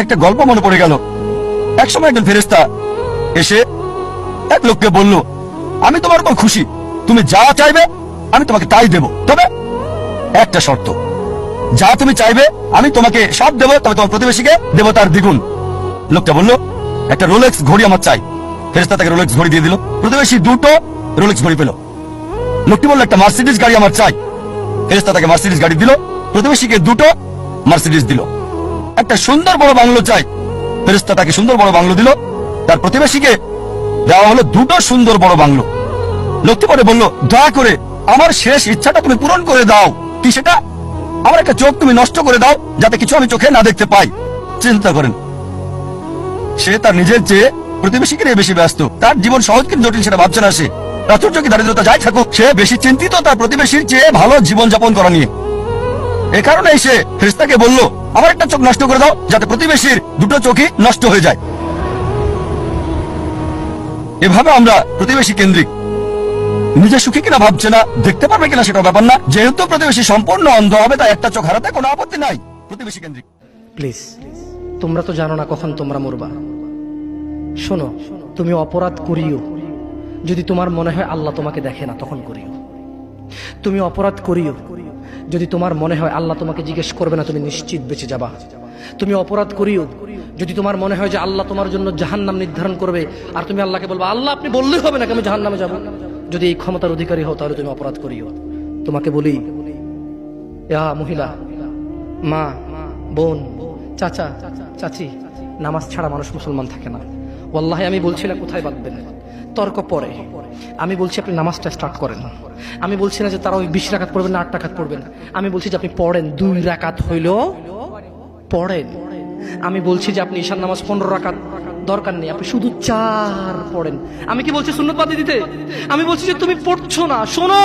একটা গল্প মনে পড়ে গেল। একসময় একজন ফেরেস্তা এসে এক লোককে বলল, আমি তোমার উপর খুশি। তুমি যা চাইবে, আমি তোমাকে তাই দেব। তবে একটা শর্ত, যা তুমি চাইবে, আমি তোমাকে সব দেবো। তবে তোমার প্রতিবেশীকে দেবো তার দ্বিগুণ। লোকটা বলল, একটা রোলেক্স ঘড়ি আমার চাই। ফেরেস্তা তাকে রোলেক্স ঘড়ি দিয়ে দিল। প্রতিবেশী দুটো রোলেক্স ঘড়ি পেল। লোকটি বলল, একটা মার্সিডিজ গাড়ি আমার চাই। ফেরেস্তা তাকে মার্সিডিজ গাড়ি দিল। প্রতিবেশীকে দুটো মার্সিডিজ দিল। একটা সুন্দর বড় বাংলো চাই। ফেরেস্তা তাকে সুন্দর বড় বাংলো দিল। তার প্রতিবেশীকে দেওয়া হলো দুটো সুন্দর বড় বাংলো। লোকটি পরে বলল, দয়া করে আমার শেষ ইচ্ছাটা তুমি পূরণ করে দাও। কি সেটা? আমার একটা চোখ তুমি নষ্ট করে দাও, যাতে কিছু আমি চোখে না দেখতে পাই। চিন্তা করেন। সে তার নিজের চেয়ে প্রতিবেশীকে নিয়ে বেশি ব্যস্ত। তার জীবন সহজ কিন্তু জটিল, সেটা ভাবছে না সে। প্রাচুর্য কি দারিদ্রতা যাই থাকুক, সে বেশি চিন্তিত তার প্রতিবেশীর চেয়ে ভালো জীবন যাপন করা নিয়ে। এ কারণে সে ফেরেশতাকে বলল আমার একটা চোখ নষ্ট করে দাও, যাতে প্রতিবেশীর দুটো চোখই নষ্ট হয়ে যায়। এভাবে আমরা প্রতিবেশী কেন্দ্রিক নিজে সুখী কিনা ভাবছে না, দেখতে পারবে কিনা সেটা ব্যাপার না। যেহেতু প্রতিবেশী সম্পূর্ণ অন্ধ হবে, তাই একটা চোখ হারাতে কোনো আপত্তি নাই প্রতিবেশী কেন্দ্রিক। প্লিজ, তোমরা তো জানো না কখন তোমরা মরবা। শোনো, তুমি অপরাধ করিও। যদি তোমার মনে হয় আল্লাহ তোমাকে দেখে না, তখন করিও। তুমি অপরাধ করিও। যদি তোমার মনে হয় আল্লাহ তোমাকে জিজ্ঞেস করবে না, তুমি নিশ্চিত বেঁচে যাবা। তুমি অপরাধ করিও। যদি তোমার মনে হয় যে আল্লাহ তোমার জন্য জাহান্নাম নির্ধারণ করবে, আর তুমি আল্লাহকে বলব, আল্লাহ, আপনি বললেই হবে না আমি জাহান্নামে যাব? যদি এই ক্ষমতার অধিকারী হও, তাহলে তুমি অপরাধ করিও। তোমাকে বলি মহিলা, মা, বোন, চাচা, চাচি, নামাজ ছাড়া মানুষ মুসলমান থাকে না। ওয়াল্লাহি, আমি বলছি না কোথায় বাঁধবেন। তর্ক পরে। আমি বলছি আপনি নামাজটা স্টার্ট করেন। আমি বলছি না যে তারা ওই বিশ রাকাত পড়বেন না, আট রাকাত পড়বেন। আমি বলছি যে আপনি পড়েন, দুই রাকাত হইলেও পড়েন। আমি বলছি যে আপনি ঈশান নামাজ পনেরো রাকাত দরকার নেই, আপনি শুধু চার পড়েন। আমি কি বলছি সুন্নত বাদে দিতে? আমি বলছি যে তুমি পড়ছো না, শোনো!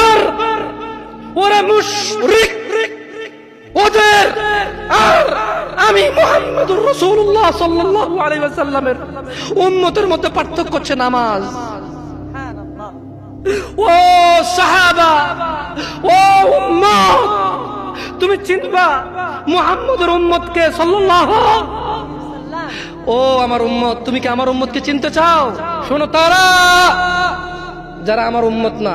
কাফের ওরা মুশরিক। ওদের আর আমি মুহাম্মদুর রাসূলুল্লাহ সাল্লাল্লাহু আলাইহি ওয়াসাল্লামের উম্মতের মধ্যে পার্থক্য হচ্ছে নামাজ। ও সাহাবা, ও উম্মত, তুমি চিনবা মুহাম্মদের উম্মতকে সাল্লাল্লাহু ও আমার উম্মত, তুমি কি আমার উম্মতকে চিনতে চাও? শোনো তারা, যারা আমার উম্মত না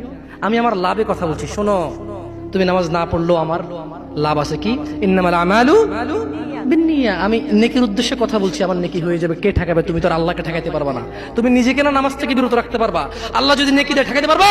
আমি আমার লাভে কথা বলছি, শোনো। তুমি নামাজ না পড়লেও আমার লাভ আছে কি? আমি নেকির উদ্দেশ্যে কথা বলছি, আমার নেকি হয়ে যাবে। কে ঠেকাবে? তুমি তো আল্লাহকে ঠেকাইতে পারবা না। তুমি নিজেকে না নামাজ থেকে বিরত রাখতে পারবা। আল্লাহ যদি নেকি দেয় ঠেকাইতে পারবা